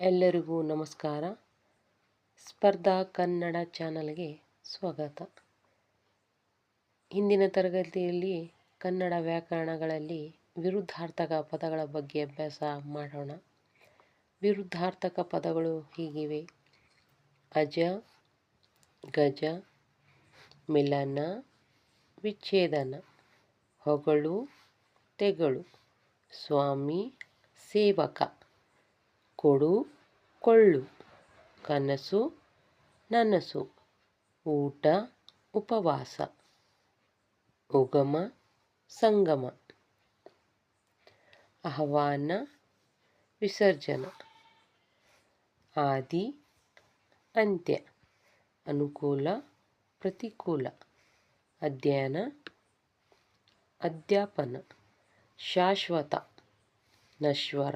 ಎಲ್ಲರಿಗೂ ನಮಸ್ಕಾರ. ಸ್ಪರ್ಧಾ ಕನ್ನಡ ಚಾನಲ್ಗೆ ಸ್ವಾಗತ. ಹಿಂದಿನ ತರಗತಿಯಲ್ಲಿ ಕನ್ನಡ ವ್ಯಾಕರಣಗಳಲ್ಲಿ ವಿರುದ್ಧಾರ್ಥಕ ಪದಗಳ ಬಗ್ಗೆ ಅಭ್ಯಾಸ ಮಾಡೋಣ. ವಿರುದ್ಧಾರ್ಥಕ ಪದಗಳು ಹೀಗಿವೆ. ಅಜ, ಗಜ, ಮಿಲನ, ವಿಚ್ಛೇದನ, ಹೊಗಳು, ತೆಗಳು, ಸ್ವಾಮಿ, ಸೇವಕ. ಕೊಡು, ಕೊಳ್ಳು. ಕನಸು, ನನಸು. ಊಟ, ಉಪವಾಸ. ಉಗಮ, ಸಂಗಮ. ಆಹ್ವಾನ, ವಿಸರ್ಜನ. ಆದಿ, ಅಂತ್ಯ. ಅನುಕೂಲ, ಪ್ರತಿಕೂಲ. ಅಧ್ಯಯನ, ಅಧ್ಯಾಪನ. ಶಾಶ್ವತ, ನಶ್ವರ.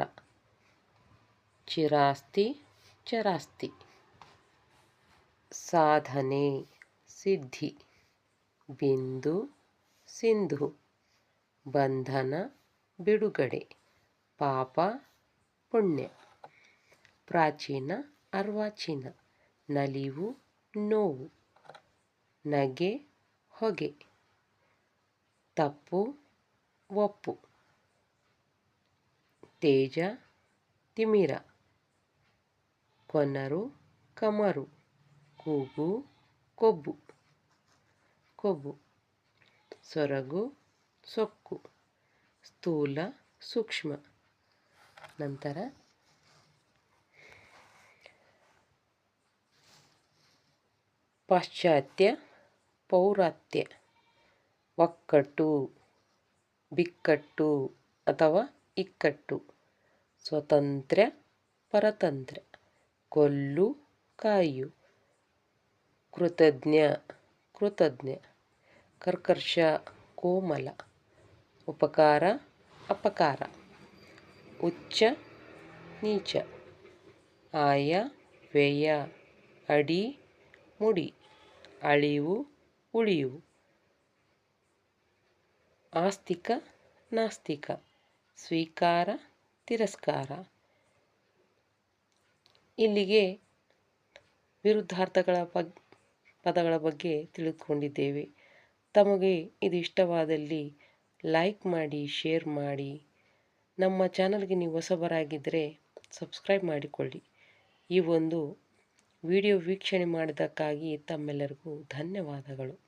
ಚಿರಾಸ್ತಿ, ಚರಾಸ್ತಿ. ಸಾಧನೆ, ಸಿದ್ಧಿ. ಬಿಂದು, ಸಿಂಧು. ಬಂಧನ, ಬಿಡುಗಡೆ. ಪಾಪ, ಪುಣ್ಯ. ಪ್ರಾಚೀನ, ಅರ್ವಾಚೀನ. ನಲಿವು, ನೋವು. ನಗೆ, ಹೊಗೆ. ತಪ್ಪು, ಒಪ್ಪು. ತೇಜ, ತಿಮಿರ. ಕೊನರು, ಕಮರು, ಕೂಗು, ಕೊಬ್ಬು. ಕೊಬ್ಬು, ಸೊರಗು, ಸೊಕ್ಕು. ಸ್ಥೂಲ, ಸೂಕ್ಷ್ಮ. ನಂತರ ಪಾಶ್ಚಾತ್ಯ ಪೌರಾತ್ಯ. ಒಕ್ಕಟ್ಟು, ಬಿಕ್ಕಟ್ಟು ಅಥವಾ ಇಕ್ಕಟ್ಟು. ಸ್ವತಂತ್ರ, ಪರತಂತ್ರ. ಕೊಲ್ಲು ಕಾಯು. ಕೃತಜ್ಞ ಕೃತಜ್ಞ. ಕರ್ಕರ್ಷ, ಕೋಮಲ. ಉಪಕಾರ, ಅಪಕಾರ. ಉಚ್ಚ, ನೀಚ. ಆಯ, ವ್ಯಯ. ಅಡಿ, ಮುಡಿ. ಅಳಿವು, ಉಳಿವು. ಆಸ್ತಿಕ, ನಾಸ್ತಿಕ. ಸ್ವೀಕಾರ, ತಿರಸ್ಕಾರ. ಇಲ್ಲಿಗೆ ವಿರುದ್ಧಾರ್ಥಗಳ ಬಗ್ ಪದಗಳ ಬಗ್ಗೆ ತಿಳಿದುಕೊಂಡಿದ್ದೇವೆ. ತಮಗೆ ಇದು ಇಷ್ಟವಾದಲ್ಲಿ ಲೈಕ್ ಮಾಡಿ, ಶೇರ್ ಮಾಡಿ. ನಮ್ಮ ಚಾನಲ್ಗೆ ನೀವು ಹೊಸಬರಾಗಿದ್ದರೆ ಸಬ್ಸ್ಕ್ರೈಬ್ ಮಾಡಿಕೊಳ್ಳಿ. ಈ ಒಂದು ವಿಡಿಯೋ ವೀಕ್ಷಣೆ ಮಾಡಿದ್ದಕ್ಕಾಗಿ ತಮ್ಮೆಲ್ಲರಿಗೂ ಧನ್ಯವಾದಗಳು.